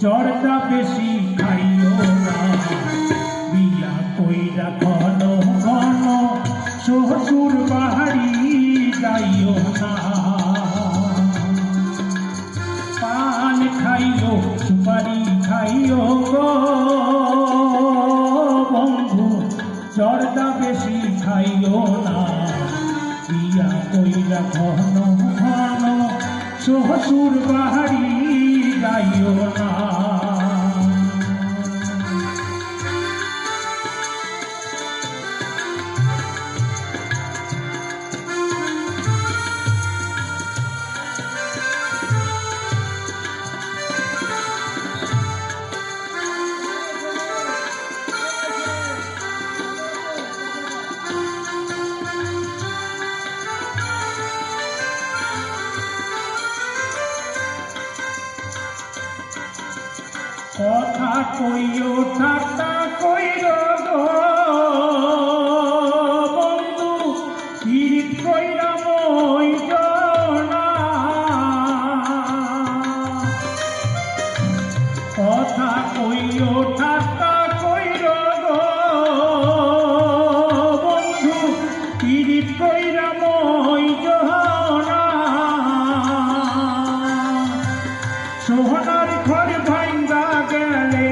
চড়তা বেশি খাইও না। বিয়া কইরা ঘন ঘন শ্বশুর বাড়ি যাইও না। পান খাইও, সুপারি খাইও গো। বন্ধু চর্দা বেশি খাইও না। বিয়া কইরা ঘন ঘন শ্বশুর বাড়ি কথা কইও, ঠাট্টা কইর বন্ধু, পীড়িত কইরা মই কথা কইও, ঠাট্টা কইর বন্ধু, পীড়িত কইরা মই সোহনার ঘর ভাঙ্গা গেলে